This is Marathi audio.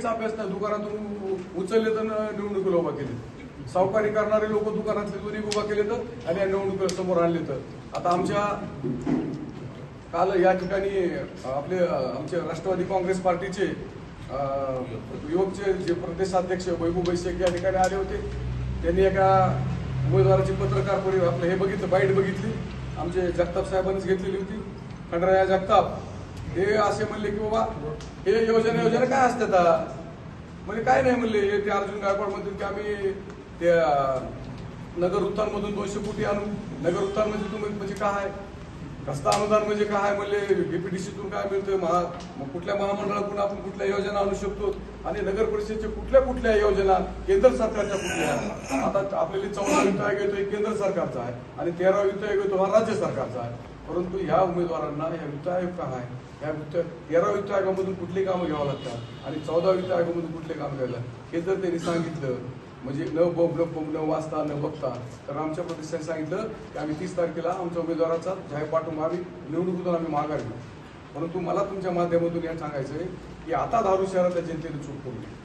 काहीच अभ्यास नाही. दुकानातून उचलले तर निवडणुकीला उभा केले. सावकारी करणारे लोक दुकानातले दोन्ही उभा केले तर आणि या निवडणुकीला समोर आणले तर. आता आमच्या काल या ठिकाणी आपले आमचे राष्ट्रवादी काँग्रेस पार्टीचे युवकचे जे प्रदेशाध्यक्ष वैभू बैशेक या ठिकाणी आले होते. त्यांनी एका उमेदवाराची पत्रकार परिवार आपलं हे बघितलं बाईट बघितली. आमचे जगताप साहेबांनीच घेतलेली होती. खंडराया जगताप. हे असे म्हणले की बाबा हे योजना योजना काय असतात म्हणजे काय नाही म्हणले हे ते अर्जुन गायकवाड म्हणतील की आम्ही त्या नगर उत्थानमधून दोनशे कोटी आणू. नगर उत्थान म्हणजे तुम्ही म्हणजे काय रस्ता अनुदान म्हणजे काय म्हणजे बीपीडीसीतून काय मिळतं महा कुठल्या महामंडळातून आपण कुठल्या योजना आणू शकतो? आणि नगर परिषदेच्या कुठल्या कुठल्या योजना केंद्र सरकारच्या कुठल्या आता आपल्याला चौदा वित्त आयोग येतो हे केंद्र सरकारचा आहे. आणि तेरा वित्त आयोग येतो हा राज्य सरकारचा आहे. परंतु ह्या उमेदवारांना ह्या वित्त आयोग का आहे? ह्या वित्त तेरा वित्त आयोगामधून कुठली कामं घ्यावं लागतात? आणि चौदा वित्त आयोगामधून कुठले काम घ्यावं लागतात? हे जर त्यांनी सांगितलं म्हणजे न बोब न बोब न वाचता न बघता. तर आमच्या प्रतिष्ठाने सांगितलं की आम्ही तीस तारखेला आमच्या उमेदवाराचा जाहीर पाठवून आम्ही निवडणुकीतून आम्ही माघार घेऊ. परंतु मला तुमच्या माध्यमातून या सांगायचं आहे की आता धारू शहरातल्या जनतेने चूक करू नये